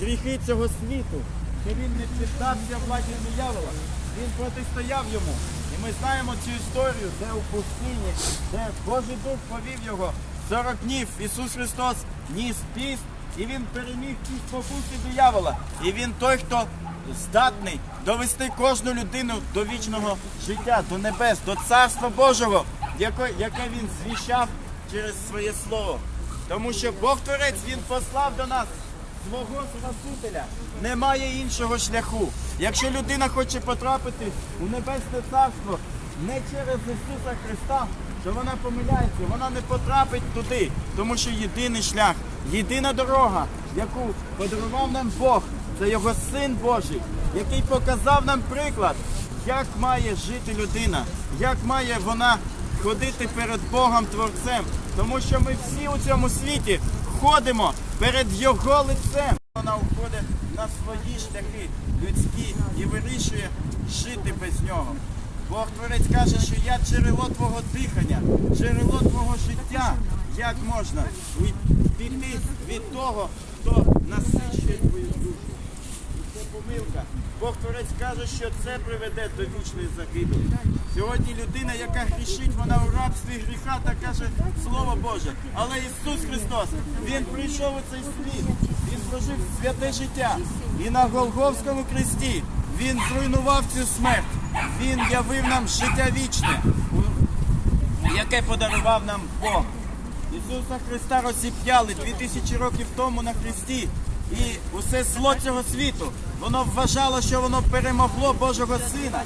гріхи цього світу, що він не піддався владі диявола, він протистояв йому. І ми знаємо цю історію, де у пустині, де Божий Дух повів його 40 днів. Ісус Христос ніс піст, і він переміг ті спокуси диявола. І він той, хто здатний довести кожну людину до вічного життя, до небес, до Царства Божого, яке, він звіщав через своє слово. Тому що Бог Творець Він послав до нас свого Спасителя. Немає іншого шляху. Якщо людина хоче потрапити у небесне царство не через Ісуса Христа, то вона помиляється, вона не потрапить туди, тому що єдиний шлях, єдина дорога, яку подарував нам Бог, це його Син Божий, який показав нам приклад, як має жити людина, як має вона ходити перед Богом Творцем, тому що ми всі у цьому світі ходимо перед Його лицем. Вона входить на свої шляхи людські і вирішує жити без нього. Бог Творець каже, що я джерело твого дихання, джерело твого життя. Як можна піти від того, хто насичує твою душу? Помилка. Бог Творець каже, що це приведе до вічної загибелі. Сьогодні людина, яка грішить, вона у рабстві гріха та каже Слово Боже. Але Ісус Христос, Він прийшов у цей світ, Він прожив святе життя. І на Голговському хресті Він зруйнував цю смерть. Він явив нам життя вічне, яке подарував нам Бог. Ісуса Христа розіп'яли 2000 років тому на Христі. І усе зло цього світу, воно вважало, що воно перемогло Божого Сина.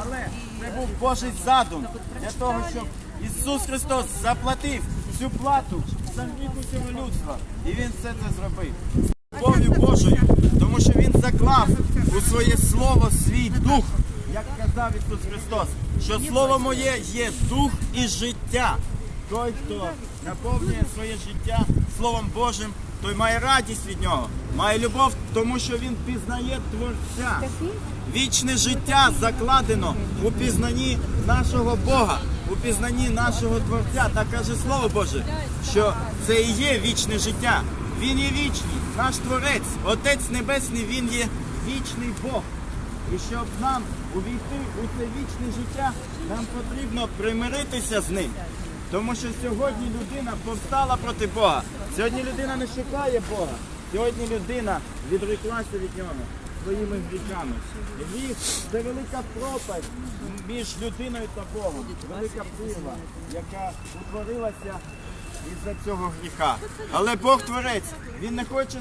Але це був Божий задум для того, щоб Ісус Христос заплатив цю плату за гріх усього людства. І Він все це зробив. Любов'ю Божою, тому що Він заклав у своє слово свій дух, як казав Ісус Христос, що слово моє є дух і життя. Той, хто наповнює своє життя Словом Божим, той має радість від нього, має любов, тому що він пізнає Творця. Вічне життя закладено у пізнанні нашого Бога, у пізнанні нашого Творця. Так каже Слово Боже, що це і є вічне життя. Він є вічний, наш Творець, Отець Небесний, Він є вічний Бог. І щоб нам увійти у це вічне життя, нам потрібно примиритися з ним. Тому що сьогодні людина повстала проти Бога. Сьогодні людина не шукає Бога. Сьогодні людина відреклася від нього своїми гріхами. Гріх це велика пропасть між людиною та Богом. Велика прірва, яка утворилася із-за цього гріха. Але Бог Творець, Він не хоче